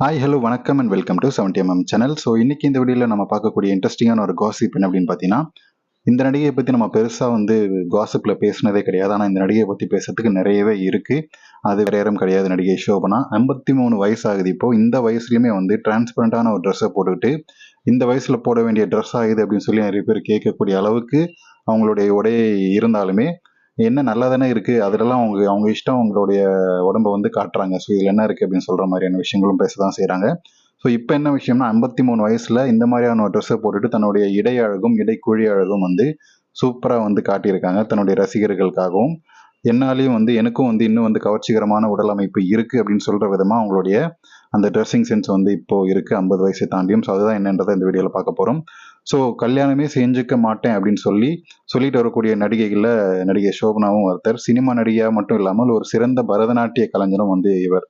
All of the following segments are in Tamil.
ஹாய் ஹலோ வணக்கம் and welcome to seventy MM channel so இன்னைக்கு இந்த வீடியோவில் நம்ம பார்க்கக்கூடிய இன்ட்ரெஸ்டிங்கான ஒரு காசிப் என்ன அப்படின்னு பார்த்தீங்கன்னா இந்த நடிகையை பற்றி நம்ம பெருசாக வந்து காசிப்பில் பேசினதே கிடையாது. ஆனால் இந்த நடிகையை பற்றி பேசுறதுக்கு நிறையவே இருக்குது அது வேற யாரும் கிடையாது நடிகை ஷோபனா. ஐம்பத்தி மூணு வயசு ஆகுது இப்போ. இந்த வயசுலையுமே வந்து டிரான்ஸ்பரண்டான ஒரு ட்ரெஸ்ஸை போட்டுக்கிட்டு இந்த வயசில் போட வேண்டிய ட்ரெஸ் ஆகுது அப்படின்னு சொல்லி நிறைய பேர் கேட்கக்கூடிய அளவுக்கு அவங்களுடைய உடை இருந்தாலுமே என்ன நல்லா தானே இருக்குது அதிலலாம் அவங்க அவங்க இஷ்டம் அவங்களுடைய உடம்ப வந்து காட்டுறாங்க. ஸோ இதில் என்ன இருக்குது அப்படின்னு சொல்கிற மாதிரியான விஷயங்களும் பேச தான் செய்கிறாங்க ஸோ இப்போ என்ன விஷயம்னா ஐம்பத்தி மூணு வயசில் இந்த மாதிரியான ஒரு ட்ரெஸ்ஸை போட்டுட்டு தன்னுடைய இடை அழகும் இடைக்குழி அழகும் வந்து சூப்பராக வந்து காட்டியிருக்காங்க தன்னுடைய ரசிகர்களுக்காகவும். என்னாலையும் வந்து எனக்கும் வந்து இன்னும் வந்து கவர்ச்சிகரமான உடல் அமைப்பு இருக்குது அப்படின்னு சொல்கிற விதமாக அவங்களுடைய அந்த ட்ரெஸ்ஸிங் சென்ஸ் வந்து இப்போ இருக்குது ஐம்பது வயசை தாண்டியும். ஸோ அதுதான் என்னன்றதை இந்த வீடியோவில் பார்க்க போகிறோம் ஸோ கல்யாணமே செஞ்சுக்க மாட்டேன் அப்படின்னு சொல்லி சொல்லிட்டு வரக்கூடிய நடிகைகளில் நடிகை சோபனாவும் ஒருத்தர். சினிமா நடிகையாக மட்டும் இல்லாமல் ஒரு சிறந்த பரதநாட்டிய கலைஞரும் வந்து இவர்.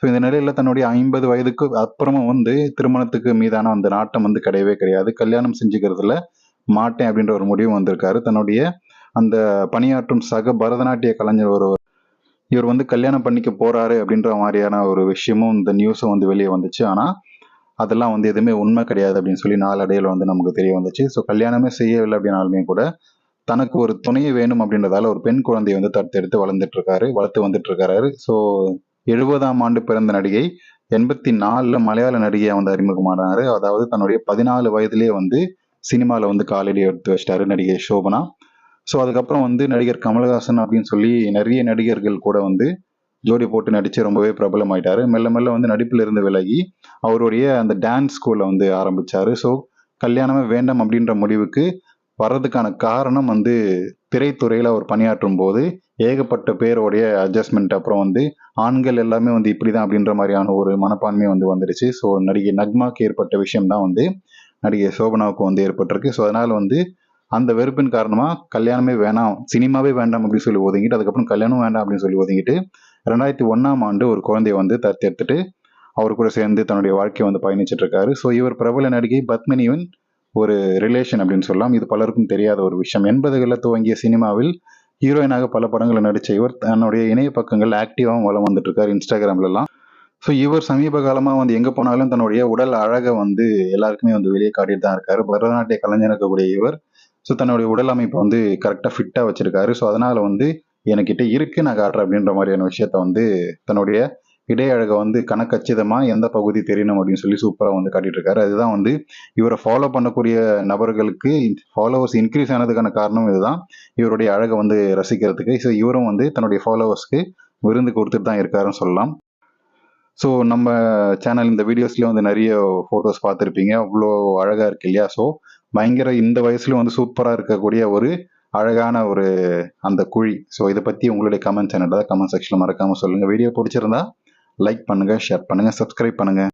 ஸோ இந்த நிலையில் தன்னுடைய ஐம்பது வயதுக்கு அப்புறமும் வந்து திருமணத்துக்கு மீதான அந்த நாட்டம் வந்து கிடையவே கிடையாது. கல்யாணம் செஞ்சுக்கிறதுல மாட்டேன் அப்படின்ற ஒரு முடிவு வந்திருக்காரு. தன்னுடைய அந்த பணியாற்றும் சக பரதநாட்டிய கலைஞர் ஒரு இவர் வந்து கல்யாணம் பண்ணிக்க போறாரு அப்படின்ற மாதிரியான ஒரு விஷயமும் இந்த நியூஸும் வந்து வெளியே வந்துச்சு. ஆனால் அதெல்லாம் வந்து எதுவுமே உண்மை கிடையாது அப்படின்னு சொல்லி நாளடையில் வந்து நமக்கு தெரிய வந்துச்சு. ஸோ கல்யாணமே செய்யவில்லை அப்படின்னாலுமே கூட தனக்கு ஒரு துணையை வேணும் அப்படின்றதால ஒரு பெண் குழந்தையை வந்து தடுத்தெடுத்து வளர்ந்துட்டு இருக்காரு வளர்த்து வந்துட்டு இருக்காரு ஸோ எழுபதாம் ஆண்டு பிறந்த நடிகை எண்பத்தி நாலில் மலையாள நடிகையாக வந்து அறிமுகமானாரு. அதாவது தன்னுடைய பதினாலு வயதிலேயே வந்து சினிமாவில் வந்து காலடி எடுத்து வச்சிட்டாரு நடிகை சோபனா ஸோ அதுக்கப்புறம் வந்து நடிகர் கமலஹாசன் அப்படின்னு சொல்லி நிறைய நடிகர்கள் கூட வந்து ஜோடி போட்டு நடித்து ரொம்பவே பிரபலமாயிட்டாரு. மெல்ல மெல்ல வந்து நடிப்பில் இருந்து விலகி அவருடைய அந்த டான்ஸ் ஸ்கூலில் வந்து ஆரம்பித்தார் ஸோ கல்யாணமே வேண்டாம் அப்படின்ற முடிவுக்கு வர்றதுக்கான காரணம் வந்து திரைத்துறையில் அவர் பணியாற்றும் போது ஏகப்பட்ட பேருடைய அட்ஜஸ்ட்மெண்ட் அப்புறம் வந்து ஆண்கள் எல்லாமே வந்து இப்படி தான் அப்படின்ற மாதிரியான ஒரு மனப்பான்மை வந்து வந்துடுச்சு. ஸோ நடிகை நக்மாக்கு ஏற்பட்ட விஷயம் தான் வந்து நடிகை சோபனாவுக்கு வந்து ஏற்பட்டிருக்கு. ஸோ அதனால் வந்து அந்த வெறுப்பின் காரணமாக கல்யாணமே வேணாம் சினிமாவே வேண்டாம் அப்படின்னு சொல்லி ஒதுங்கிட்டு அதுக்கப்புறம் கல்யாணம் வேண்டாம் அப்படின்னு சொல்லி ஒதுங்கிட்டு ரெண்டாயிரத்தி ஒன்றாம் ஆண்டு ஒரு குழந்தைய வந்து தத்தெடுத்துட்டு அவர் கூட சேர்ந்து தன்னுடைய வாழ்க்கையை வந்து பயணிச்சுட்டு இருக்காரு. ஸோ இவர் பிரபல நடிகை பத்மினியின் ஒரு ரிலேஷன் அப்படின்னு சொல்லலாம். இது பலருக்கும் தெரியாத ஒரு விஷயம். எண்பதுகளில் துவங்கிய சினிமாவில் ஹீரோயினாக பல படங்களை நடித்த இவர் தன்னுடைய இணைய பக்கங்கள் ஆக்டிவாகவும் வளம் வந்துட்டு இருக்காரு இன்ஸ்டாகிராம்லலாம் ஸோ இவர் சமீப காலமாக வந்து எங்கே போனாலும் தன்னுடைய உடல் அழகை வந்து எல்லாருக்குமே வந்து வெளியே காட்டிட்டு தான் இருக்காரு. பரதநாட்டிய கலைஞர் இருக்கக்கூடிய இவர். ஸோ தன்னுடைய உடல் அமைப்பை வந்து கரெக்டாக ஃபிட்டாக வச்சிருக்காரு. ஸோ அதனால் வந்து என்கிட்ட இருக்கு நான் காட்டுறேன் அப்படின்ற மாதிரியான விஷயத்த வந்து தன்னுடைய இடையழகை வந்து கணக்கச்சிதமாக எந்த பகுதி தெரியணும் அப்படின்னு சொல்லி சூப்பராக வந்து காட்டிட்டு இருக்காரு அதுதான் வந்து இவரை ஃபாலோ பண்ணக்கூடிய நபர்களுக்கு ஃபாலோவர்ஸ் இன்க்ரீஸ் ஆனதுக்கான காரணம் இதுதான். இவருடைய அழகை வந்து ரசிக்கிறதுக்கு. ஸோ இவரும் வந்து தன்னுடைய ஃபாலோவர்ஸ்க்கு விருந்து கொடுத்துட்டு தான் இருக்காருன்னு சொல்லலாம். ஸோ நம்ம சேனல் இந்த வீடியோஸ்லேயும் வந்து நிறைய ஃபோட்டோஸ் பார்த்துருப்பீங்க. அவ்வளோ அழகாக இருக்கு இல்லையா? ஸோ பயங்கர இந்த வயசுலேயும் வந்து சூப்பராக இருக்கக்கூடிய ஒரு அழகான ஒரு அந்த குழி. ஸோ இதை பற்றி உங்களுடைய கமெண்ட்ஸ் என்னடா கமெண்ட் செக்ஷனில் மறக்காமல் சொல்லுங்கள் வீடியோ பிடிச்சிருந்தா லைக் பண்ணுங்கள் ஷேர் பண்ணுங்கள் சப்ஸ்கிரைப் பண்ணுங்கள்